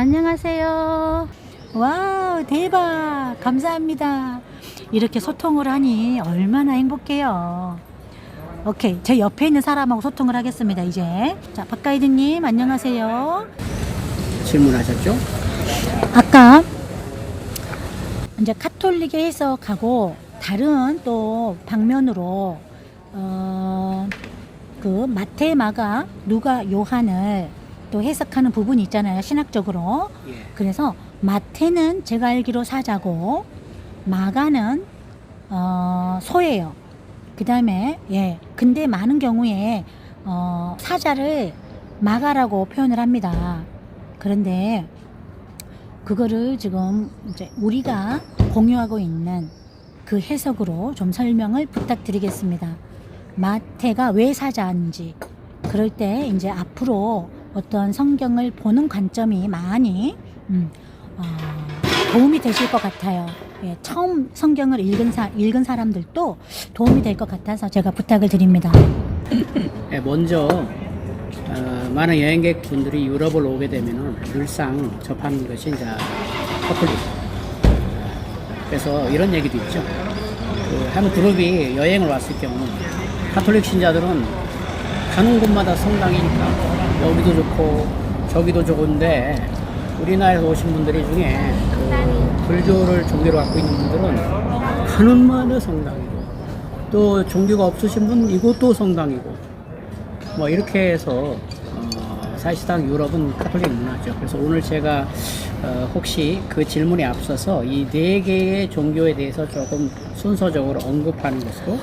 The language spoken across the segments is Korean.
안녕하세요. 와우, 대박. 감사합니다. 이렇게 소통을 하니 얼마나 행복해요. 오케이. 제 옆에 있는 사람하고 소통을 하겠습니다, 이제. 자, 박가이드님, 안녕하세요. 질문하셨죠? 아까 이제 카톨릭의 해석하고 다른 또 방면으로 어, 그 마태, 마가, 누가, 요한을 또 해석하는 부분이 있잖아요 신학적으로 예. 그래서 마태는 제가 알기로 사자고 마가는 어, 소예요. 그 다음에 예 근데 많은 경우에 어, 사자를 마가라고 표현을 합니다. 그런데 그거를 지금 이제 우리가 공유하고 있는 그 해석으로 좀 설명을 부탁드리겠습니다. 마태가 왜 사자인지 그럴 때 이제 앞으로 어떤 성경을 보는 관점이 많이 음, 어, 도움이 되실 것 같아요. 예, 처음 성경을 읽은, 사, 읽은 사람들도 도움이 될 것 같아서 제가 부탁을 드립니다. 예, 먼저 어, 많은 여행객 분들이 유럽을 오게 되면은 늘상 접하는 것이 이제 커플릭. 그래서 이런 얘기도 있죠. 그 한 그룹이 여행을 왔을 경우 카톨릭 신자들은 가는 곳마다 성당이니까 여기도 좋고 저기도 좋은데 우리나라에서 오신 분들이 중에 그 불교를 종교로 갖고 있는 분들은 가는 마다 성당이고 또 종교가 없으신 분 이것도 성당이고 뭐 이렇게 해서 어, 사실상 유럽은 카톨릭 문화죠. 그래서 오늘 제가 어, 혹시 그 질문에 앞서서 이 네 개의 종교에 대해서 조금 순서적으로 언급하는 것으로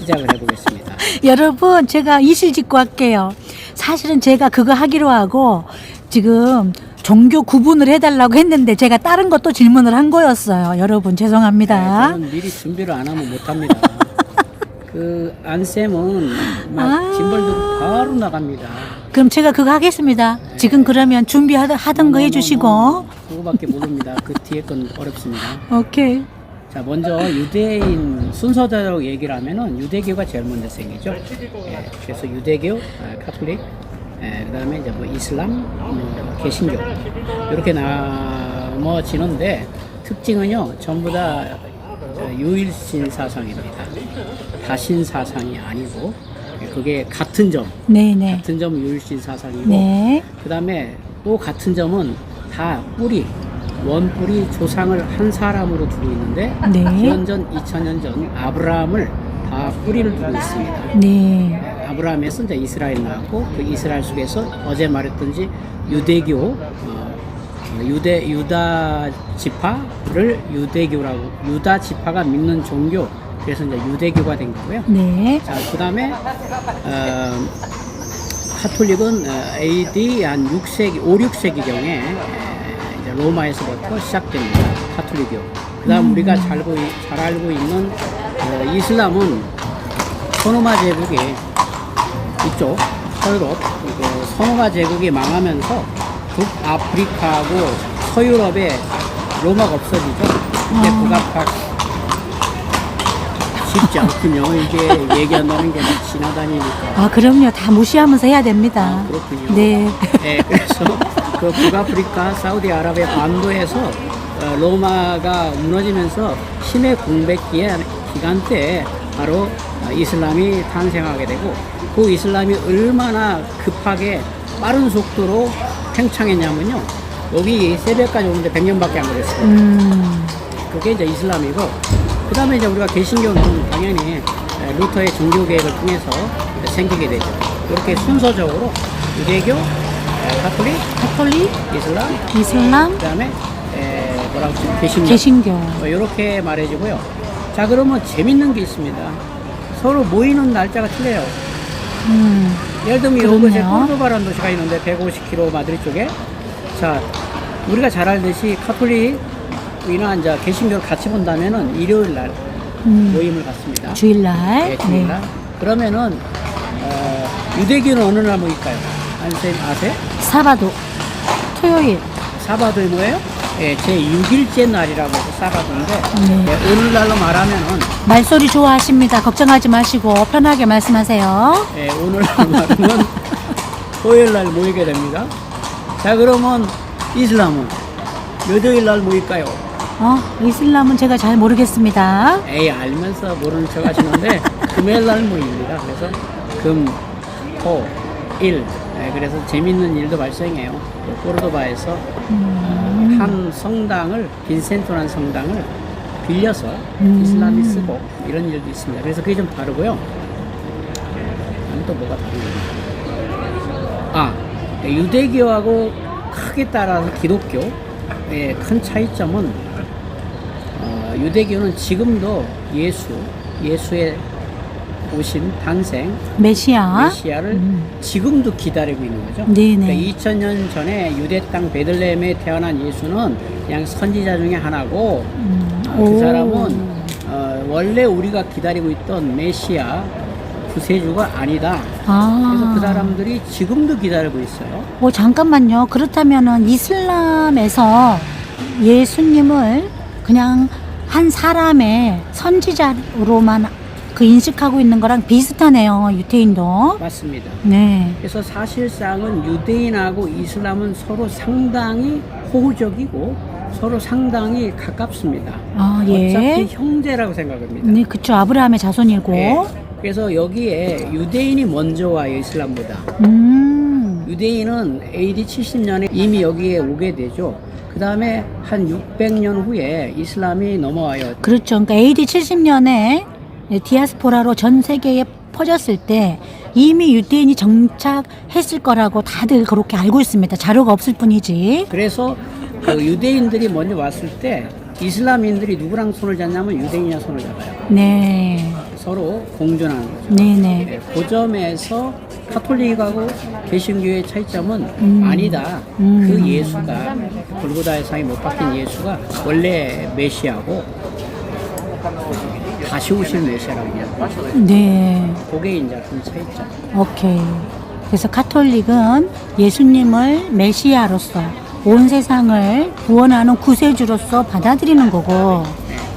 시작을 해보겠습니다. 여러분, 제가 이실 짓고 할게요. 사실은 제가 그거 하기로 하고 지금 종교 구분을 해달라고 했는데 제가 다른 것도 질문을 한 거였어요. 여러분, 죄송합니다. 네, 저는 미리 준비를 안 하면 못합니다. 그 안쌤은 막 아. 짐벌 들고 바로 나갑니다. 그럼 제가 그거 하겠습니다. 지금 그러면 준비하던 하던 거 해주시고. 그거밖에 모릅니다. 그 뒤에 건 어렵습니다. 오케이. 자, 먼저 유대인 순서대로 얘기를 하면은 유대교가 제일 먼저 생기죠. 예, 그래서 유대교, 아, 카톨릭, 예, 그 다음에 이제 뭐 이슬람, 뭐 개신교 이렇게 나머지는데 특징은요 전부 다 어, 유일신 사상입니다. 다신 사상이 아니고 예, 그게 같은 점, 네네. 같은 점 유일신 사상이고 네. 그 다음에 또 같은 점은 다 뿌리, 원뿌리 조상을 한 사람으로 두고 있는데 네. 기원전 2000년 전 아브라함을 다 뿌리를 두고 있습니다. 네. 아브라함에서 이제 이스라엘 나왔고 그 이스라엘 속에서 어제 말했던지 유대교 어, 유대 유다 지파를 유대교라고 유다 지파가 믿는 종교 그래서 이제 유대교가 된 거고요. 네. 자, 그 다음에, 어, 카톨릭은 어, AD 한 6세기, 5, 6세기 경에 이제 로마에서부터 시작됩니다. 카톨릭교. 그 다음 우리가 잘, 알고, 있- 잘 알고 있는 어, 이슬람은 소노마 제국이 이쪽, 서유럽, 그 소노마 제국이 망하면서 북아프리카하고 서유럽에 로마가 없어지죠. 이제 아. 북아프리카 쉽지 않군요. 이게 얘기한다는 게막 지나다니니까. 아, 그럼요. 다 무시하면서 해야 됩니다. 아, 그렇군요. 네. 네, 그래서 그 북아프리카, 사우디아라비아 반도에서 어, 로마가 무너지면서 힘의 공백 기간, 기간 때 바로 어, 이슬람이 탄생하게 되고 그 이슬람이 얼마나 급하게 빠른 속도로 팽창했냐면요. 여기 새벽까지 오는데 100년밖에 안 걸렸어요. 음, 그게 이제 이슬람이고 그 다음에 이제 우리가 개신교는 당연히 에, 루터의 종교 개혁을 통해서 생기게 되죠. 이렇게 순서적으로 유대교, 에, 카톨릭, 카톨릭, 이슬람, 이슬람, 그 다음에 뭐라고 하죠? 개신교. 개신교. 뭐 이렇게 말해주고요. 자 그러면 재밌는 게 있습니다. 서로 모이는 날짜가 틀려요. 음, 예를 들면 이곳에 그렇네요. 콜도바라는 도시가 있는데 150km 마드리 쪽에 자 우리가 잘 알듯이 카톨릭이나 이제 개신교를 같이 본다면은 일요일 날 음, 모임을 갖습니다. 주일날. 예, 주일날. 그러면은 어, 유대교는 어느 날 모일까요? 안쌤 아세요? 사바도. 토요일. 사바도에 뭐예요? 예, 제 6일째 날이라고 해서 사바도인데 네. 예, 오늘날로 말하면은 말소리 좋아하십니다. 걱정하지 마시고 편하게 말씀하세요. 예, 오늘날로 말하면 토요일 날 모이게 됩니다. 자 그러면 이슬람은 몇 요일 날 모일까요? 어, 이슬람은 제가 잘 모르겠습니다. 에이 알면서 모르는 척 하시는데 금요일 날 모입니다. 그래서 금, 토, 일. 네, 그래서 재밌는 일도 발생해요. 꼬르도바에서 음, 한 성당을 빈센토라는 성당을 빌려서 음. 이슬람이 쓰고 이런 일도 있습니다. 그래서 그게 좀 다르고요. 또 뭐가 다른가? 아 유대교하고 크게 따라서 기독교의 큰 차이점은 어, 유대교는 지금도 예수 예수의 오신 탄생 메시아. 메시아를 음. 지금도 기다리고 있는 거죠. 네네. 그러니까 2000년 전에 유대 땅 베들레헴에 태어난 예수는 그냥 선지자 중에 하나고 음, 아, 그 오. 사람은 어, 원래 우리가 기다리고 있던 메시아 구세주가 아니다. 아. 그래서 그 사람들이 지금도 기다리고 있어요. 어, 잠깐만요. 그렇다면은 이슬람에서 예수님을 그냥 한 사람의 선지자로만 그 인식하고 있는 거랑 비슷하네요. 유태인도. 맞습니다. 네. 그래서 사실상은 유대인하고 이슬람은 서로 상당히 호적이고 서로 상당히 가깝습니다. 아, 예. 어차피 형제라고 생각합니다. 네, 그쵸. 아브라함의 자손이고. 예. 그래서 여기에 유대인이 먼저 와요, 이슬람보다. 음. 유대인은 AD 70년에 이미 여기에 오게 되죠. 그 다음에 한 600년 후에 이슬람이 넘어와요. 그렇죠. 그러니까 AD 70년에 디아스포라로 전 세계에 퍼졌을 때 이미 유대인이 정착했을 거라고 다들 그렇게 알고 있습니다. 자료가 없을 뿐이지. 그래서 그 유대인들이 먼저 왔을 때 이슬람인들이 누구랑 손을 잡냐면 유대인이랑 손을 잡아요. 네. 서로 공존하는 거죠. 네네. 네, 그 점에서 카톨릭하고 개신교의 차이점은 음. 아니다. 음. 그 예수가 골고다의 상에 못 박힌 예수가 원래 메시아고 다시 오실 메시아라고. 네. 그게 이제 큰 차이점. 오케이. 그래서 카톨릭은 예수님을 메시아로서 온 세상을 구원하는 구세주로서 받아들이는 거고,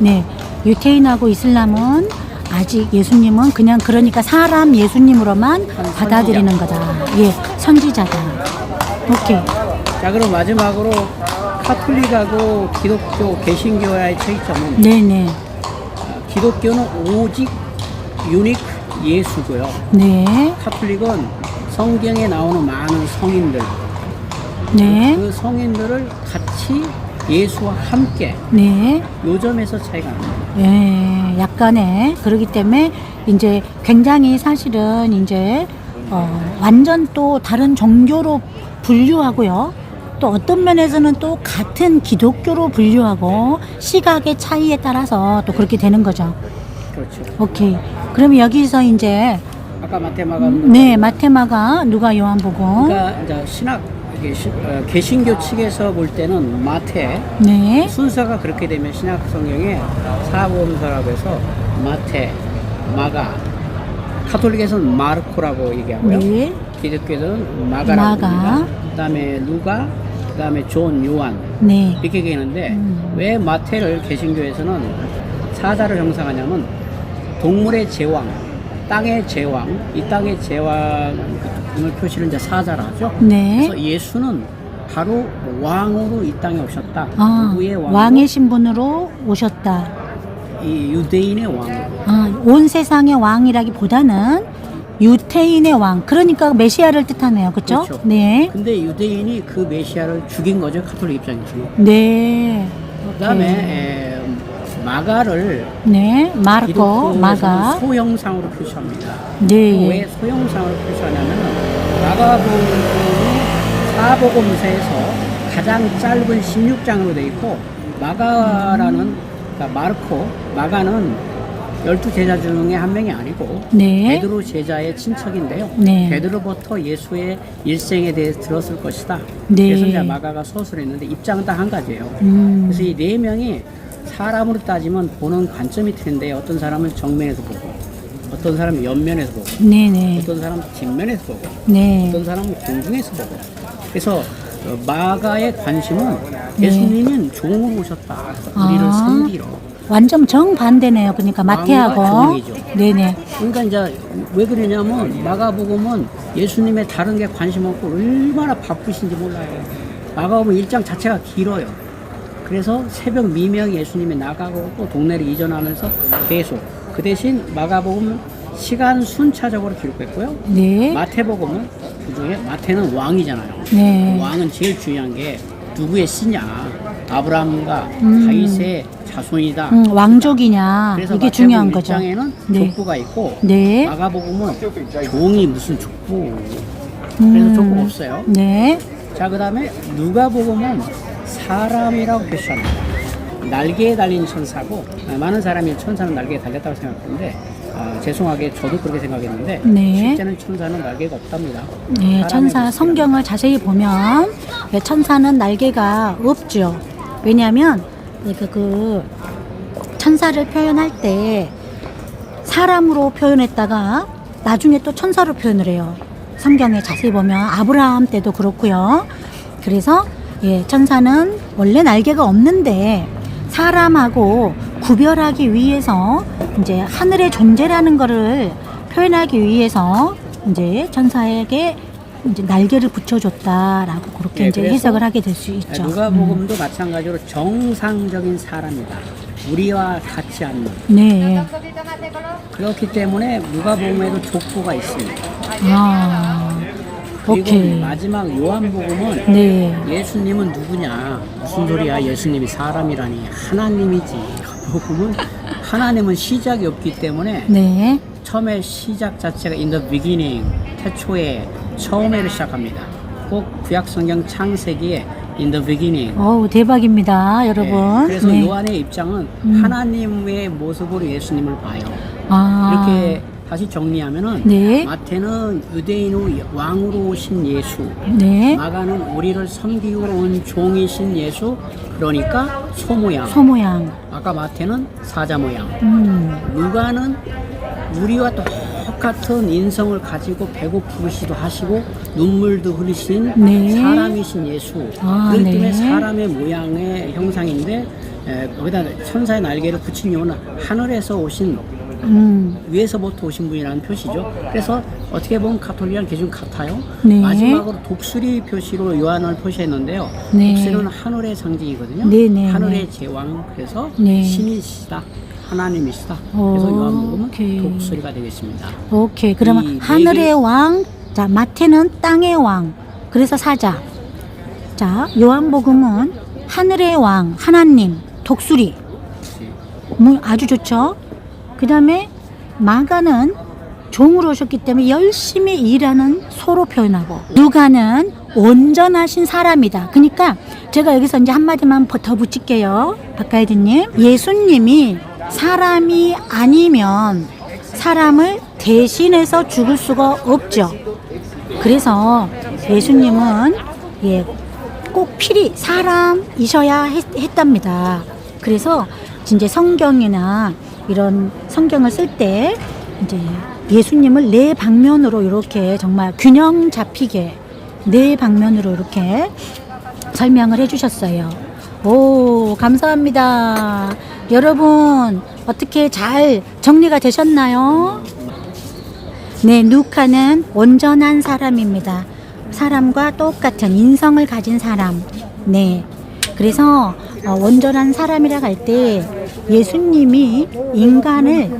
네. 유태인하고 이슬람은 아직 예수님은 그냥 그러니까 사람 예수님으로만 받아들이는 거다. 예, 선지자다. 오케이. 자 그럼 마지막으로 카톨릭하고 기독교 개신교와의 차이점은 네네. 아, 기독교는 오직 유닉 예수고요. 네. 카톨릭은 성경에 나오는 많은 성인들 네. 그 성인들을 같이 예수와 함께 네. 요 점에서 차이가 납니다. 예, 약간의 그러기 때문에 이제 굉장히 사실은 이제 어, 완전 또 다른 종교로 분류하고요. 또 어떤 면에서는 또 같은 기독교로 분류하고 시각의 차이에 따라서 또 그렇게 되는 거죠. 그렇죠. 오케이. 그러면 여기서 이제 아까 마테마가 네 마테마가 누가 요한복음 그러니까 이제 신학 시- 어, 개신교 측에서 볼 때는 마태 네 순서가 그렇게 되면 신약 성경에 사복음서라고 해서 마태, 마가, 카톨릭에서는 마르코라고 얘기하고요. 네. 기독교에서는 마가라고 마가. 합니다. 그다음에 루가, 그다음에 존, 요한 네. 이렇게 얘기하는데 음. 왜 마태를 개신교에서는 사자를 형상하냐면 동물의 제왕, 땅의 제왕, 이 땅의 제왕을 표시를 이제 사자라 하죠. 네. 그래서 예수는 바로 왕으로 이 땅에 오셨다. 아? 왕의 신분으로 오셨다. 이 유대인의 왕. 아, 온 세상의 왕이라기보다는 유태인의 왕. 그러니까 메시아를 뜻하네요. 그렇죠? 그렇죠. 네. 근데 유대인이 그 메시아를 죽인 거죠 카톨릭 입장에서는. 네. 그다음에. 에, 마가를 네. 마르코, 마가. 소형상으로 표시합니다. 네. 왜 소형상으로 표시하냐면은 마가복음은 사복음서에서 가장 짧은 16장으로 되어 있고 마가라는 그러니까 마르코 마가는 열두 제자 중에 한 명이 아니고 네. 베드로 제자의 친척인데요. 네. 베드로부터 예수의 일생에 대해서 들었을 것이다. 네. 그래서 이제 마가가 서술했는데 입장은 다한 가지예요. 음. 그래서 이 네 명이 사람으로 따지면 보는 관점이 틀린데 어떤 사람은 정면에서 보고 어떤 사람은 옆면에서 보고 네네. 어떤 사람은 뒷면에서 보고 네. 어떤 사람은 공중에서 보고 그래서 어, 마가의 관심은 네. 예수님은 종으로 오셨다 우리를 아. 섬기러 완전 정반대네요. 그러니까 마태하고. 네네. 그러니까 이제 왜 그러냐면 마가복음은 예수님의 다른 게 관심 없고 얼마나 바쁘신지 몰라요 마가복음 1장 자체가 길어요. 그래서 새벽 미명 예수님이 나가고 또 동네를 이전하면서 계속 그 대신 마가복음은 시간 순차적으로 기록했고요. 네. 마태복음은 그 중에 마태는 왕이잖아요. 네. 왕은 제일 중요한 게 누구의 씨냐. 아브라함과 음. 다윗의 자손이다. 음, 왕족이냐 그래서 이게 마태복음 중요한 거죠. 1장에는 네. 족부가 있고 네. 마가복음은 종이 무슨. 음. 그래서 족부가 없어요. 네. 자, 그 다음에 누가복음은 사람이라고 표시합니다. 날개에 달린 천사고 아, 많은 사람이 천사는 날개에 달렸다고 생각하는데 아, 죄송하게 저도 그렇게 생각했는데 네. 실제는 천사는 날개가 없답니다. 네, 천사. 성경을 자세히 보면 네, 천사는 날개가 없죠. 왜냐하면 그, 그 천사를 표현할 때 사람으로 표현했다가 나중에 또 천사로 표현을 해요. 성경에 자세히 보면 아브라함 때도 그렇고요. 그래서 예, 천사는 원래 날개가 없는데 사람하고 구별하기 위해서 이제 하늘의 존재라는 거를 표현하기 위해서 이제 천사에게 이제 날개를 붙여줬다라고 그렇게 예, 이제 그래서 해석을 하게 될 수 있죠. 음. 누가복음도 마찬가지로 정상적인 사람이다. 우리와 같지 않는. 네. 그렇기 때문에 누가복음에도 족보가 있습니다. 아, 그리고 오케이. 마지막 요한복음은 네. 예수님은 누구냐? 무슨 소리야? 예수님이 사람이라니 하나님이지. 복음은 하나님은 시작이 없기 때문에 네. 처음에 시작 자체가 in the beginning 태초에 처음에를 시작합니다. 꼭 구약 성경 창세기에 in the beginning. 어우, 대박입니다, 여러분. 네, 그래서 네. 요한의 입장은 음. 하나님의 모습으로 예수님을 봐요. 아, 이렇게 다시 정리하면은 네. 마태는 유대인의 왕으로 오신 예수, 네. 마가는 우리를 섬기고 온 종이신 예수, 그러니까 소 모양. 소 모양. 아까 마태는 사자 모양. 음, 누가는 우리와 똑같은 인성을 가지고 배고프시도 하시고 눈물도 흘리신 네. 사람이신 예수. 아, 그렇기 때문에 네. 사람의 모양의 형상인데 에, 거기다 천사의 날개를 붙인 이유는 하늘에서 오신 음, 위에서부터 오신 분이라는 표시죠. 그래서 어떻게 보면 가톨릭이랑 기준 같아요. 네. 마지막으로 독수리 표시로 요한을 표시했는데요. 네. 독수리는 하늘의 상징이거든요. 네, 네, 하늘의 네. 제왕 그래서 네. 신이시다. 하나님이시다. 오, 그래서 요한복음은. 독수리가 되겠습니다. 오케이. 그러면 이네 하늘의 개- 왕, 자, 마태는 땅의 왕. 그래서 사자. 자, 요한복음은 하늘의 왕, 하나님, 독수리. 뭐 아주 좋죠. 그 다음에 마가는 종으로 오셨기 때문에 열심히 일하는 소로 표현하고 누가는 온전하신 사람이다. 그러니까 제가 여기서 이제 한마디만 더 붙일게요. 박가이드님. 예수님이 사람이 아니면 사람을 대신해서 죽을 수가 없죠. 그래서 예수님은 예, 꼭 필히 사람이셔야 했, 했답니다. 그래서 이제 성경이나 이런 성경을 쓸 때 이제 예수님을 네 방면으로 이렇게 정말 균형 잡히게 네 방면으로 이렇게 설명을 해주셨어요. 오, 감사합니다. 여러분, 어떻게 잘 정리가 되셨나요? 네, 누카는 온전한 사람입니다. 사람과 똑같은 인성을 가진 사람. 네. 그래서 어, 온전한 사람이라 할 때 예수님이 인간을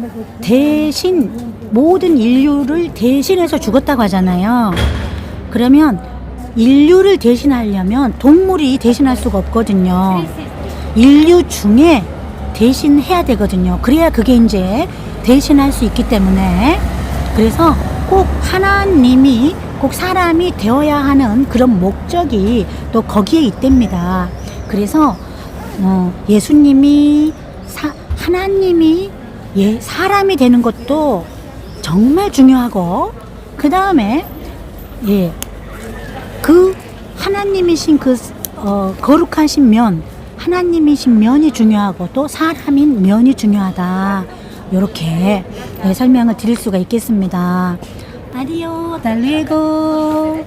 대신 모든 인류를 대신해서 죽었다고 하잖아요. 그러면 인류를 대신하려면 동물이 대신할 수가 없거든요. 인류 중에 대신 해야 되거든요. 그래야 그게 이제 대신할 수 있기 때문에 그래서 꼭 하나님이 꼭 사람이 되어야 하는 그런 목적이 또 거기에 있답니다. 그래서 어, 예수님이 사, 하나님이 예, 사람이 되는 것도 정말 중요하고 그 다음에 예, 그 하나님이신 그 어, 거룩하신 면, 하나님이신 면이 중요하고 또 사람인 면이 중요하다. 이렇게 네, 설명을 드릴 수가 있겠습니다. 아디오 달리고